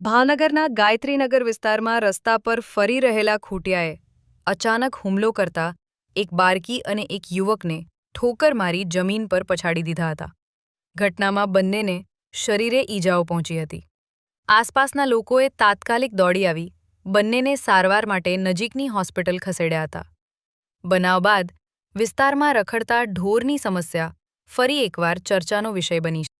ભાવનગરના ગાયત્રીનગર વિસ્તારમાં રસ્તા પર ફરી રહેલા ખૂંટિયાએ અચાનક હુમલો કરતા એક બાળકી અને એક યુવકને ઠોકર મારી જમીન પર પછાડી દીધા હતા. ઘટનામાં બંનેને શરીરે ઈજાઓ પહોંચી હતી. આસપાસના લોકોએ તાત્કાલિક દોડી આવી, બંનેને સારવાર માટે નજીકની હોસ્પિટલ ખસેડ્યા હતા. બનાવ બાદ વિસ્તારમાં રખડતા ઢોરની સમસ્યા ફરી એકવાર ચર્ચાનો વિષય બની છે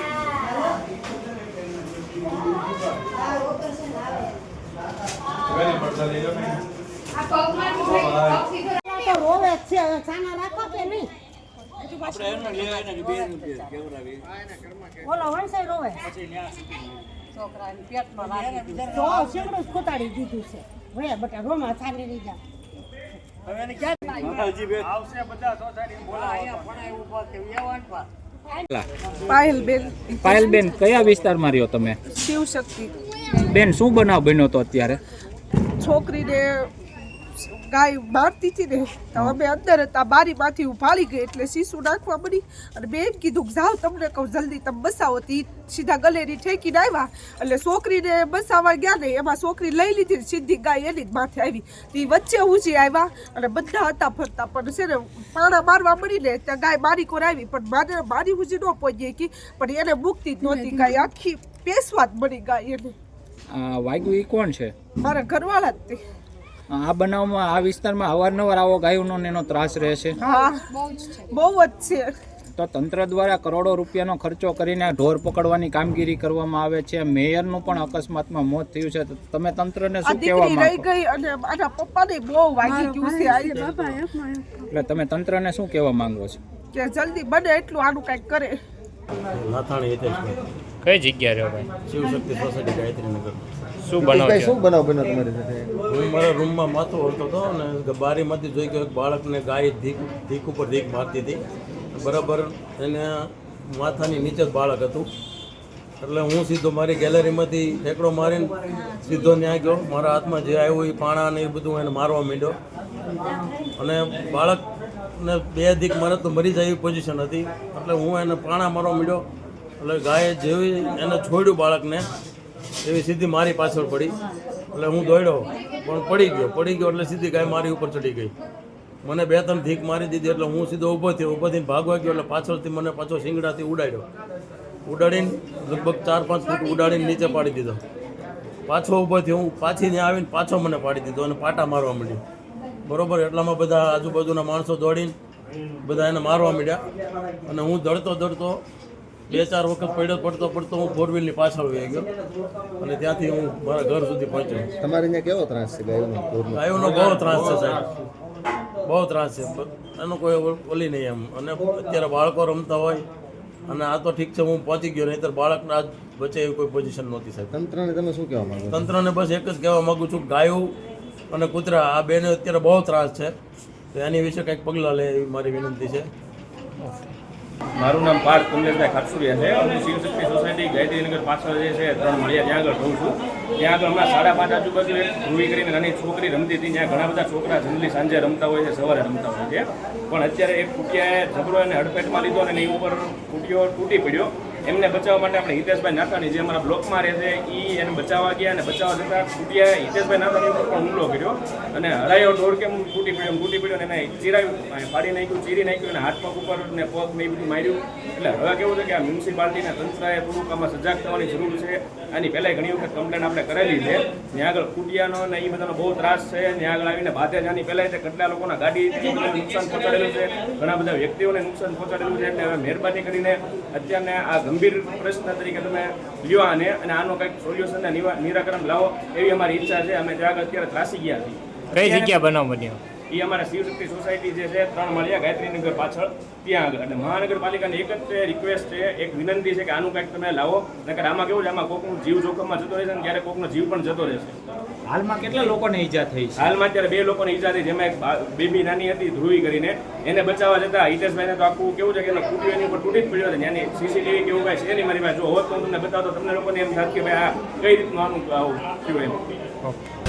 રોવે બેન છે હવે માં પાયલબેન પાયલબેન કયા વિસ્તારમાં રહ્યો તમે? શિવ શક્તિ બેન શું બનાવ બન્યો તો અત્યારે? છોકરીને ગાય મારતી હતી ને તો અમે અંદર હતા બારીમાંથી ઉભાળી ગઈ એટલે શીશુ નાખવા મળી અને મેં એમ કીધું કે જાઓ તમને કહું જલ્દી તમે બસાવો. તી સીધા ગલેરી ઠેકીને આવ્યા. એટલે છોકરીને બસાવવા ગયા ને એમાં છોકરી લઈ લીધી સીધી ગાય એની જ માથે આવી. તે વચ્ચે ઊંચી આવ્યા અને બધા હતા ફરતા પણ છે ને પાણા મારવા મળીને ત્યાં ગાય મારી કોર આવી પણ મારે મારી ઊંચી ન પહોંચી ગઈ પણ એને મુક્તિ જ નહોતી ગાય. આખી પેશવા જ મળી ગાય એને. વાગ્યું એ કોણ છે? મારા ઘરવાળા જ તે. આ બનાવમાં આ વિસ્તારમાં અવારનવાર આવો ગાયોનો ને એનો ત્રાસ રહે છે. હા. બહુ જ છે. તો તંત્ર દ્વારા કરોડો રૂપિયાનો ખર્ચો કરીને ઢોર પકડવાની કામગીરી કરવામાં આવે છે. મેયરનું પણ અકસ્માતમાં મોત થયું છે. તો તમે તંત્રને શું કહેવા માંગો? ગઈ અને મારા પપ્પાને બહુ વાગી ગયું છે એટલે તમે તંત્રને શું કહેવા માંગો છો? કે જલ્દી બને એટલું આનું કંઈક કરે. નાથાણી કઈ જગ્યા રહ્યો ભાઈ? શિવશક્તિ સોસાયટી ગાયત્રીનગર. શું બનાવ શું બનાવ બન્યો તમારી સાથે? હું મારા રૂમમાં માથું હલતો હતો અને બારીમાંથી જોઈ ગયો બાળકને ગાય ધીક ધીક ઉપર ધીક મારતી હતી. બરાબર એને માથાની નીચે જ બાળક હતું. એટલે હું સીધો મારી ગેલેરીમાંથી ઠેકડો મારીને સીધો ત્યાં ગયો. મારા હાથમાં જે આવ્યું એ પાણા ને એ બધું એને મારવા માંડ્યો. અને બાળકને બે દીક મારે તો મરી જાય એવી પોઝિશન હતી. એટલે હું એને પાણા મારવા માંડ્યો. એટલે ગાયે જેવી એને છોડ્યું બાળકને, એવી સીધી મારી પાછળ પડી. એટલે હું દોડ્યો, પણ પડી ગયો. પડી ગયો એટલે સીધી ગાય મારી ઉપર ચડી ગઈ. મને બે ત્રણ ધીક મારી દીધી, એટલે હું સીધો ઊભો થયો. ઊભો થઈને ભાગવા ગયો, એટલે પાછળથી મને પાછો શિંગડાથી ઉડાડ્યો. ઉડાડીને લગભગ ચાર પાંચ ફૂટ ઉડાડીને નીચે પાડી દીધો. પાછો ઊભો થયો. હું પાછી ત્યાં આવીને પાછો મને પાડી દીધો અને પાટા મારવા માંડ્યો. બરોબર, એટલામાં બધા આજુબાજુના માણસો દોડીને બધા એને મારવા માંડ્યા. અને હું દોડતો દોડતો બે ચાર વખત પડ્યો પડતો પડતો હું ફોર વ્હીલની પાછળ વહી ગયો. અને ત્યાંથી હું મારા ઘર સુધી પહોંચ્યો. તમારે અહીંયા કેવો ત્રાસ છે ગાયોનો? ગાયોનો બહુ ત્રાસ છે સાહેબ. બહુ ત્રાસ છે. એનો કોઈ ઓલી નહીં એમ. અને અત્યારે બાળકો રમતા હોય અને આ તો ઠીક છે હું પહોંચી ગયો નહીંતર બાળકના આજ વચ્ચે એવી કોઈ પોઝિશન નહોતી સાહેબ. તંત્રને તમે શું કહેવા માંગો તંત્રને બસ એક જ કહેવા માગું છું ગાયો ગાયું અને કૂતરા આ બેને અત્યારે બહુ ત્રાસ છે. તો એની વિશે કંઈક પગલાં લે એવી મારી વિનંતી છે. મારું નામ પાર્થ કમલેશભાઈ ખાટસુરિયા છે. હું શિવશક્તિ સોસાયટી ગાયત્રીનગર પાછળ જે છે, ત્રણ મળ્યા, ત્યાં આગળ રહું છું. ત્યાં આગળ હમણાં સાડા પાંચ આજુબાજુ એક ધ્રુવી કરીને નાની છોકરી રમતી હતી. ત્યાં ઘણા બધા છોકરા જનરલી સાંજે રમતા હોય છે, સવારે રમતા હોય છે. પણ અત્યારે એક કુટિયાએ ઝઘડો એને હડપેટમાં લીધો અને એની ઉપર કુટિયો તૂટી પડ્યો. એમને બચાવવા માટે આપણે હિતેશભાઈ નાથાણી જે અમારા બ્લોકમાં રહે છે એ એને બચાવવા ગયા અને બચાવવા જતાં કુટિયાએ હિતેશભાઈ નાથાણી ઉપર પણ હુમલો કર્યો અને હરાયો ઢોર કેમ તૂટી પડ્યો તૂટી પડ્યો અને એને ચીરાયું ફાડી નાખ્યું, ચીરી નાખ્યું અને હાથ પગ ઉપર ને પગ ને બધું માર્યું. એટલે હવે કેવું છે કે આ મ્યુનિસિપાલિટીના તંત્રએ થોડુંક આમાં સજાગ થવાની જરૂર છે. આની પહેલાં ઘણી વખત કમ્પ્લેન આપણે કરેલી છે. ત્યાં આગળ કુટિયાનો અને એ બધાનો બહુ ત્રાસ છે. ત્યાં આગળ આવીને બાધે જાની પહેલાં તે કેટલા લોકોના ગાડી નુકસાન પહોંચાડેલું છે. ઘણા બધા વ્યક્તિઓને નુકસાન પહોંચાડેલું છે. એટલે હવે મહેરબાની કરીને અત્યારને આ ગંભીર પ્રશ્ન તરીકે તમે લ્યો આને અને આનો કંઈક સોલ્યુશન નિરાકરણ લાવો એવી અમારી ઈચ્છા છે. અમે ત્યાં અત્યારે ત્રાસી ગયા છીએ. કઈ જગ્યા બનાવ બન્યો? એ અમારા શિવશક્તિ સોસાયટી જે છે ત્રણ મળ્યા ગાયત્રીનગર પાછળ ત્યાં આગળ. એટલે મહાનગરપાલિકાને એક જ રિક્વેસ્ટ છે એક વિનંતી છે કે આનું કંઈક તમે લાવો. નકર આમાં કેવું છે આમાં કોકનું જીવ જોખમમાં જતો રહેશે ને ક્યારેક કોકનો જીવ પણ જતો રહેશે. હાલમાં કેટલા લોકોને ઈજા થઈ હાલમાં અત્યારે બે લોકોની ઈજા થઈ જેમાં એક બેબી નાની હતી ધ્રુવી કરીને. એને બચાવવા જતા હિતેશભાઈને તો આખું કેવું છે કે એનો ફૂટ્યું એની ઉપર તૂટી જ પડ્યો હતો ત્યાંની સીસીટીવી કેવું કાંઈ છે નહીં મારી પાસે. જો હોત તો હું તમને બતાવતો તમને લોકોને એમ થાય કે ભાઈ આ કઈ રીતનું આનું આવું થયું એમ.